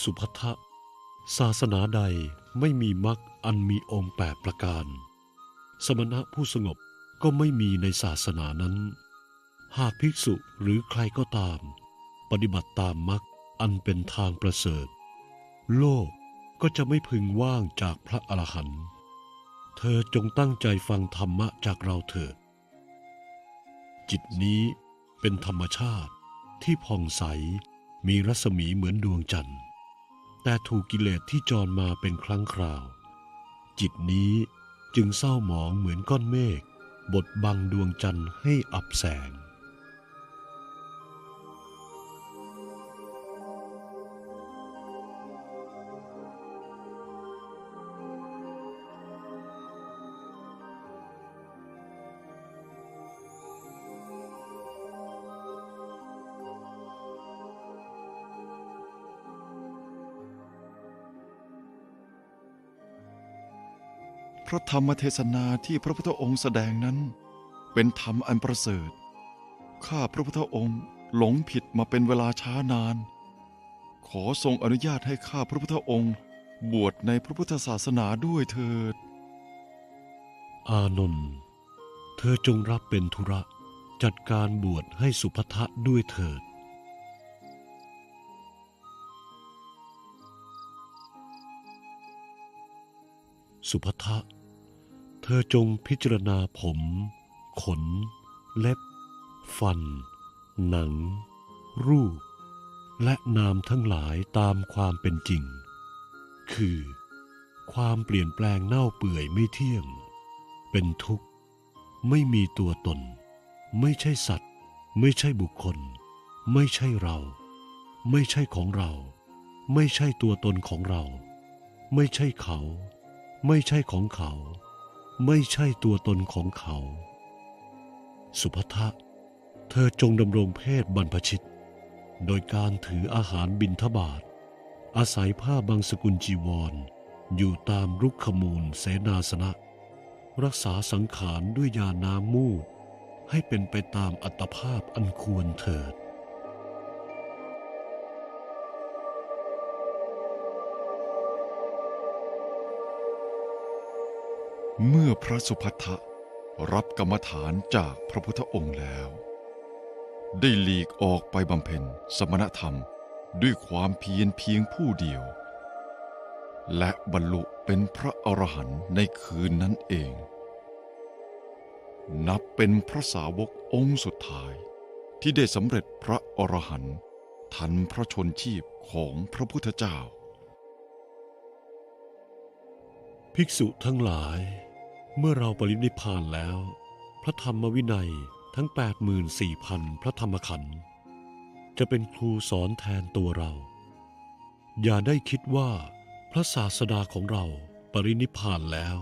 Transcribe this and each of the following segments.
สุภัทะศาสนาใดไม่มีมรรคอันมีองค์แปดประการ สมณะผู้สงบก็ไม่มีในศาสนานั้น หากภิกษุหรือใครก็ตาม ปฏิบัติตามมรรคอันเป็นทางประเสริฐ โลกก็จะไม่พึงว่างจากพระอรหันต์เธอจงตั้งใจฟังธรรมะจากเราเถิด จิตนี้เป็นธรรมชาติที่ผ่องใสมีรัศมีเหมือนดวงจันทร์ แต่ถูกกิเลสที่จรมาเป็นครั้งคราว จิตนี้จึงเศร้าหมองเหมือนก้อนเมฆบดบังดวงจันทร์ให้อับแสง ระธรรมเทศนาที่พระพุทธองค์แสดงนั้น เป็นธรรมอันประเสริฐ ข้าพระพุทธองค์หลงผิดมาเป็นเวลาช้านาน ขอทรงอนุญาตให้ข้าพระพุทธองค์บวชในพระพุทธศาสนาด้วยเถิด อานนท์เธอจงรับเป็นธุระจัดการบวชให้สุภัทะด้วยเถิดสุภัทะ เธอจงพิจารณาผม ขน เล็บ ฟัน หนัง รูป และนามทั้งหลายตามความเป็นจริง คือ ความเปลี่ยนแปลงเน่าเปื่อยไม่เที่ยง เป็นทุกข์ ไม่มีตัวตน ไม่ใช่สัตว์ ไม่ใช่บุคคล ไม่ใช่เรา ไม่ใช่ของเรา ไม่ใช่ตัวตนของเรา ไม่ใช่เขา ไม่ใช่ของเขา ไม่ใช่ตัวตนของเขา สุภัทะเธอจงดำรงเพศบรรพชิต โดยการถืออาหารบิณฑบาตอาศัยผ้าบางสกุลจีวร อยู่ตามรุกขมูลเสนาสนะ รักษาสังขารด้วยยาน้ำมูด ให้เป็นไปตามอัตภาพอันควรเถิด เมื่อพระสุภัททะรับกรรมฐานจากพระพุทธองค์แล้ว ได้หลีกออกไปบำเพ็ญสมณธรรมด้วยความเพียรเพียงผู้เดียว และบรรลุเป็นพระอรหันต์ในคืนนั้นเอง นับเป็นพระสาวกองค์สุดท้ายที่ได้สำเร็จพระอรหันต์ทันพระชนชีพของพระพุทธเจ้า ภิกษุทั้งหลาย เมื่อเราปรินิพานแล้ว พระธรรมวินัยทั้ง 84,000 พระธรรมขันธ์จะเป็นครูสอนแทนตัวเรา อย่าได้คิดว่าพระศาสดาของเราปรินิพพานแล้ว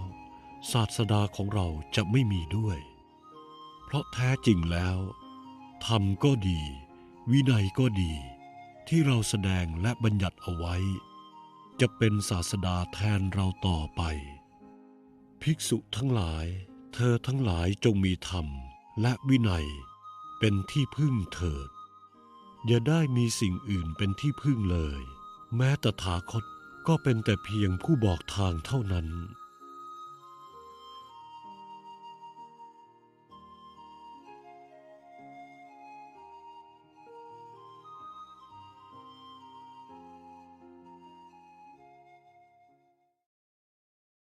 ศาสดาของเราจะไม่มีด้วย เพราะแท้จริงแล้วธรรมก็ดี วินัยก็ดี ที่เราแสดงและบัญญัติเอาไว้ จะเป็นศาสดาแทนเราต่อไป ภิกษุทั้งหลาย เธอทั้งหลายจงมีธรรมและวินัย เป็นที่พึ่งเถิด อย่าได้มีสิ่งอื่นเป็นที่พึ่งเลย แม้ตถาคตก็เป็นแต่เพียงผู้บอกทางเท่านั้น